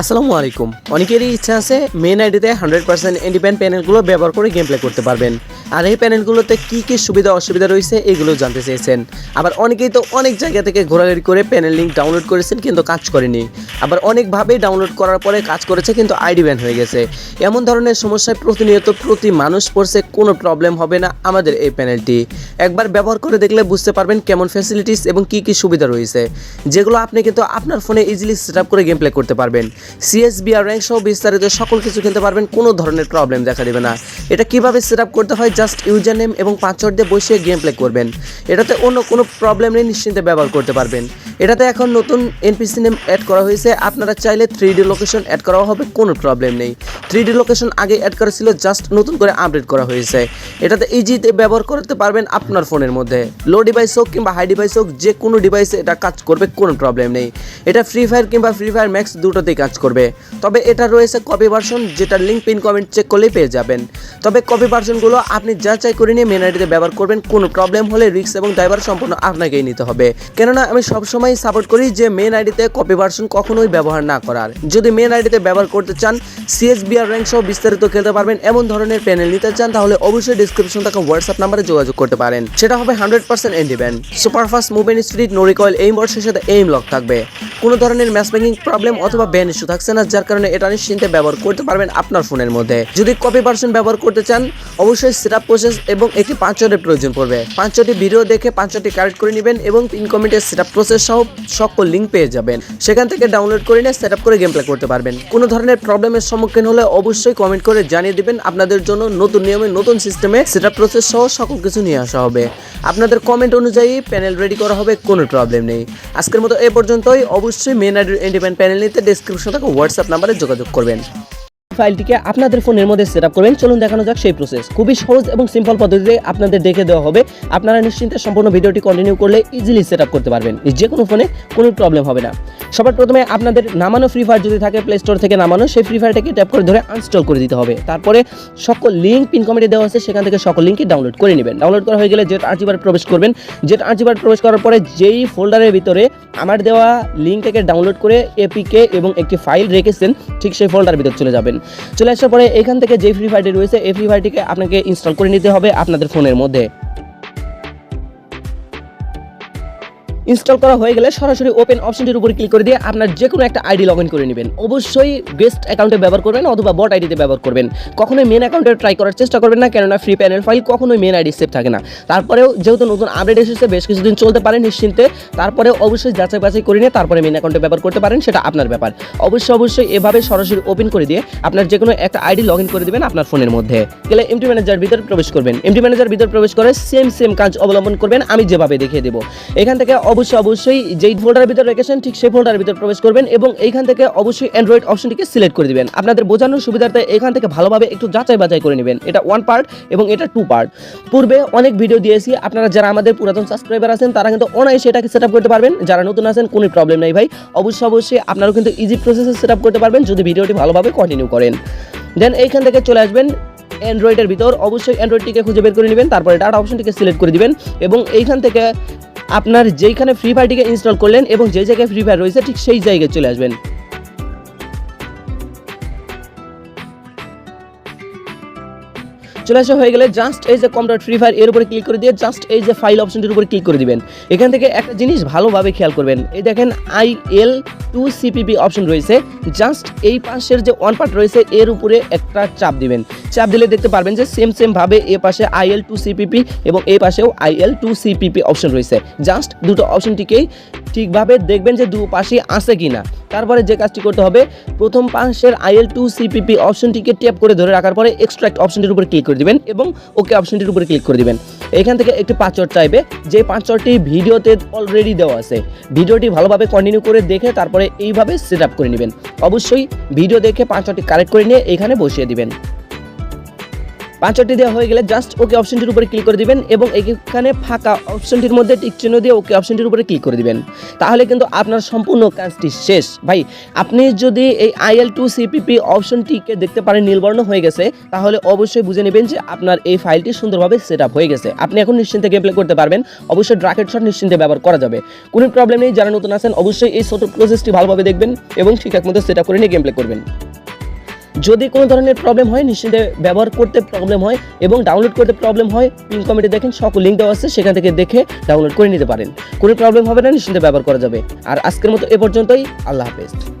আসসালামু আলাইকুম। অনেকেরই ইচ্ছা আছে মেন আইডিতে হান্ড্রেড পার্সেন্ট ইন্ডিপেন্ড প্যানেলগুলো ব্যবহার করে গেম প্লে করতে পারবেন। আর এই প্যানেলগুলোতে কী কী সুবিধা অসুবিধা রয়েছে এগুলো জানতে চেয়েছেন। আবার অনেকেই তো অনেক জায়গা থেকে ঘোরাঘুরি করে প্যানেল লিঙ্ক ডাউনলোড করেছেন কিন্তু কাজ করেনি। আবার অনেকভাবেই ডাউনলোড করার পরে কাজ করেছে কিন্তু আইডি ব্যান হয়ে গেছে। এমন ধরনের সমস্যায় প্রতিনিয়ত প্রতি মানুষ পড়ছে, কোনো প্রবলেম হবে না আমাদের এই প্যানেলটি একবার ব্যবহার করে দেখলে বুঝতে পারবেন কেমন ফ্যাসিলিটিস এবং কী কী সুবিধা রয়েছে। যেগুলো আপনি কিন্তু আপনার ফোনে ইজিলি সেট করে গেম প্লে করতে পারবেন। সিএসবি আর র্যাঙ্ক সহ বিস্তারিত সকল কিছু খেলতে পারবেন, কোনো ধরনের প্রবলেম দেখা দেবে না। এটা কীভাবে সেট আপ করতে হয়? জাস্ট ইউজার নেম এবং পাসওয়ার্ড দিয়ে বসিয়ে গেম প্লে করবেন। এটাতে অন্য কোনো প্রবলেম নেই, নিশ্চিন্তে ব্যবহার করতে পারবেন। এটাতে এখন নতুন এনপিসি নেম অ্যাড করা হয়েছে। আপনারা চাইলে থ্রি ডি লোকেশন অ্যাড করা হবে, কোনো প্রবলেম নেই। থ্রি ডি লোকেশন আগে অ্যাড করা ছিল জাস্ট নতুন করে আপডেট করা হয়েছে। এটাতে ইজিতে ব্যবহার করতে পারবেন আপনার ফোনের মধ্যে। লো ডিভাইস হোক কিংবা হাই ডিভাইস হোক যে কোনো ডিভাইসে এটা কাজ করবে, কোনো প্রবলেম নেই। এটা ফ্রি ফায়ার কিংবা ফ্রি ফায়ার ম্যাক্স দুটোতেই কাজ করবে। তবে এটা রয়েছে কপি ভার্সন যেটা লিঙ্ক পিন কমেন্ট চেক করলেই পেয়ে যাবেন। তবে কপি ভার্সনগুলো আপনি যাচাই করে নিয়ে মেন আইডিতে ব্যবহার করবেন, কোনো প্রবলেম হলে রিস্ক এবং ড্রাইভার সম্পূর্ণ আপনাকেই নিতে হবে। কেননা আমি সবসময় সাপোর্ট করি যে মেন আইডিতে কপি ভার্সন কখনোই ব্যবহার না করার। যদি মেন আইডিতে ব্যবহার করতে চান সিএসবিআর র্যাঙ্ক সহ বিস্তারিত খেলতে পারবেন, এমন ধরনের প্যানেল নিতে চান, তাহলে অবশ্যই ডিসক্রিপশন থাকা হোয়াটসঅ্যাপ নাম্বারে যোগাযোগ করতে পারেন। সেটা হবে hundred percent independent superfast movement speed no recoil aim বর্ষের সাথে এইম লক থাকবে। কোনো ধরনের ম্যাচ মেকিং প্রবলেম অথবা ব্যান ইস্যু থাকছে না, যার কারণে এটা নিশ্চিন্তে ব্যবহার করতে পারবেন আপনার ফোনের মধ্যে। যদি কপি ভার্সন ব্যবহার করতে চান, অবশ্যই সেট আপ প্রসেস এবং একটি পাঁচশোটির প্রয়োজন পড়বে। পাঁচশোটি ভিডিও দেখে পাঁচশোটি কারেক্ট করে নেবেন এবং পিন কমেন্টের সেট আপ প্রসেস সহ সকল লিঙ্ক পেয়ে যাবেন। সেখান থেকে ডাউনলোড করে নিয়ে সেট আপ করে গেম প্লে করতে পারবেন। কোনো ধরনের প্রবলেমের সম্মুখীন হলে অবশ্যই কমেন্ট করে জানিয়ে দিবেন। আপনাদের জন্য নতুন নিয়মে নতুন সিস্টেমে সেট আপ প্রসেস সহ সকল কিছু নিয়ে আসা হবে। আপনাদের কমেন্ট অনুযায়ী প্যানেল রেডি করা হবে, কোনো প্রবলেম নেই। আজকের মতো এ পর্যন্তই। অবশ্যই মেন আইডির ইন্ডিপেন্ডেন্ট প্যানেল নিতে ডিসক্রিপশন থেকে হোয়াটসঅ্যাপ নাম্বারে যোগাযোগ করবেন। ফাইলটিকে আপনাদের ফোনের মধ্যে সেট আপ করবেন। চলুন দেখানো যাক সেই প্রসেস খুবই সহজ এবং সিম্পল পদ্ধতিতে আপনাদের দেখে দেওয়া হবে। আপনারা নিশ্চিন্তে সম্পূর্ণ ভিডিওটি কন্টিনিউ করলে ইজিলি সেট করতে পারবেন। যে কোনো ফোনে কোনো প্রবলেম হবে না। সবার প্রথমে আপনাদের নামানো ফ্রি ফায়ার যদি থাকে প্লে স্টোর থেকে নামানো, সেই ফ্রি ফায়ারটাকে ট্যাপ করে ধরে আনস্টল করে দিতে হবে। তারপরে সকল লিঙ্ক পিন কমেন্টে দেওয়া আছে, সেখান থেকে সকল লিঙ্কই ডাউনলোড করে নেবেন। ডাউনলোড করা হয়ে গেলে জেট আর্চিবার প্রবেশ করবেন জেট আর্চিবার প্রবেশ করার পরে যেই ফোল্ডারের ভিতরে আমার দেওয়া লিঙ্কটাকে ডাউনলোড করে এপিকে এবং একটি ফাইল রেখেছেন, ঠিক সেই ফোল্ডারের ভিতর চলে যাবেন। চলে আসার পরে এখান থেকে যে ফ্রি ফায়ারটি রয়েছে, এই ফ্রি ফায়ারটিকে আপনাকে ইনস্টল করে নিতে হবে আপনাদের ফোনের মধ্যে। ইনস্টল করা হয়ে গেলে সরাসরি ওপেন অপশনটির উপর ক্লিক করে দিয়ে আপনার যে কোনো একটা আইডি লগ ইন করে নেবেন। অবশ্যই বেস্ট অ্যাকাউন্টে ব্যবহার করবেন অথবা বট আইডিতে ব্যবহার করবেন। কখনোই মেন অ্যাকাউন্টে ট্রাই করার চেষ্টা করবেন না, কেননা ফ্রি প্যানেল ফাইল কখনোই মেন আইডি সেভ থাকে না। তারপরেও যেহেতু নতুন আপডেট এসেছে, বেশ কিছুদিন চলতে পারে নিশ্চিন্তে। তারপরে অবশ্যই যাচাই বাছাই করে নিয়ে তারপরে মেন অ্যাকাউন্টে ব্যবহার করতে পারেন, সেটা আপনার ব্যাপার। অবশ্যই অবশ্যই এভাবে সরাসরি ওপেন করে দিয়ে আপনার যে কোনো একটা আইডি লগ ইন করে দেবেন আপনার ফোনের মধ্যে। গেলে এমটি ম্যানেজার ভিতরে প্রবেশ করবেন। এমটি ম্যানেজার ভিতরে প্রবেশ করে সেম সেম কাজ অবলম্বন করবেন, আমি যেভাবে দেখিয়ে দেবো। এখান থেকে অবশ্যই অবশ্যই অবশ্যই যেই ফোল্ডারের ভিতরে রেখেছেন ঠিক সেই ফোল্ডারের ভিতরে প্রবেশ করবেন এবং এইখান থেকে অবশ্যই অ্যান্ড্রয়েড অপশনটিকে সিলেক্ট করে দিবেন। আপনাদের বোঝানোর সুবিধার্থে এখান থেকে ভালোভাবে একটু যাচাই বাছাই করে নেবেন। এটা ওয়ান পার্ট এবং এটা টু পার্ট পূর্বে অনেক ভিডিও দিয়েছি। আপনারা যারা আমাদের পুরাতন সাবস্ক্রাইবার আছেন, তারা কিন্তু অনায়াসে এটাকে সেট করতে পারবেন। যারা নতুন আছেন, কোনো প্রবলেম নেই ভাই। অবশ্যই অবশ্যই আপনারাও কিন্তু ইজি প্রসেসে সেট করতে পারবেন যদি ভিডিওটি ভালোভাবে কন্টিনিউ করেন। দেন এইখান থেকে চলে আসবেন অ্যান্ড্রয়েডের ভিতর। অবশ্যই অ্যান্ড্রয়েডটিকে খুঁজে বের করে নেবেন। তারপরে ডাটা অপশনটিকে সিলেক্ট করে দিবেন এবং এইখান থেকে আপনার যেইখানে ফ্রি ফায়ারটিকে ইনস্টল করলেন এবং যে জায়গায় ফ্রি ফায়ার রয়েছে, ঠিক সেই জায়গায় চলে আসবেন। চলে আসা হয়ে গেলে জাস্ট এই যে কম ডট ফ্রি ফায়ার এর উপরে ক্লিক করে দিয়ে জাস্ট এই যে ফাইল অপশনটির উপরে ক্লিক করে দিবেন। এখান থেকে একটা জিনিস ভালোভাবে খেয়াল করবেন। এই দেখেন I L two CPP option রয়েছে। জাস্ট এই পাশের যে ওয়ান পার্ট রয়েছে, এর উপরে একটা চাপ দিবেন। চাপ দিলে দেখতে পারবেন যে সেম সেম ভাবে এ পাশে আইএল টু সিপিপি এবং এই পাশেও আইএল টু সিপিপি অপশন রয়েছে। জাস্ট দুটো অপশনটিকেই ঠিকভাবে দেখবেন যে দু পাশে আছে কি না তারপরে যে কাজটি করতে হবে, প্রথম পাশের আইএল টু সিপিপি অপশনটিকে ট্যাপ করে ধরে রাখার পরে এক্সট্রাক্ট অপশনটির উপরে ক্লিক করে দিবেন এবং ওকে অপশনটির উপরে ক্লিক করে দিবেন। এখান থেকে একটি পাঁচর চাইবে। যে পাঁচরটি ভিডিওতে অলরেডি দেওয়া আছে, ভিডিওটি ভালোভাবে কন্টিনিউ করে দেখে তারপরে এইভাবে সেট করে নেবেন। অবশ্যই ভিডিও দেখে পাঁচরটি কালেক্ট করে নিয়ে এখানে বসিয়ে দিবেন। পাঁচটি দেওয়া হয়ে গেলে জাস্ট ওকে অপশনটির উপরে ক্লিক করে দিবেন এবং এখানে ফাঁকা অপশনটির মধ্যে চিহ্ন দিয়ে ওকে অপশনটির উপরে ক্লিক করে দিবেন। তাহলে কিন্তু আপনার সম্পূর্ণ কাজটি শেষ। ভাই, আপনি যদি এই আইএল টু সিপিপি অপশনটিকে দেখতে পারেন নীলবর্ণ হয়ে গেছে, তাহলে অবশ্যই বুঝে নেবেন যে আপনার এই ফাইলটি সুন্দরভাবে সেট আপ হয়ে গেছে। আপনি এখন নিশ্চিন্তে গেম প্লে করতে পারবেন। অবশ্যই ড্রাকেট শট নিশ্চিন্তে ব্যবহার করা যাবে। কোনো প্রবলেম নেই, যারা নতুন আছেন অবশ্যই এই ছোট প্রসেসটি ভালোভাবে দেখবেন এবং ঠিকঠাক মতো সেট আপ করে নিয়ে গেম প্লে করবেন। যদি কোনো ধরনের প্রবলেম হয়, নিশ্চিন্তে ব্যবহার করতে প্রবলেম হয় এবং ডাউনলোড করতে প্রবলেম হয় পিন কমেন্টে দেখেন সকল লিঙ্ক দেওয়া আছে, সেখান থেকে দেখে ডাউনলোড করে নিতে পারেন। কোনো প্রবলেম হবে না, নিশ্চিন্তে ব্যবহার করা যাবে। আর আজকের মতো এ পর্যন্তই, আল্লাহ হাফেজ।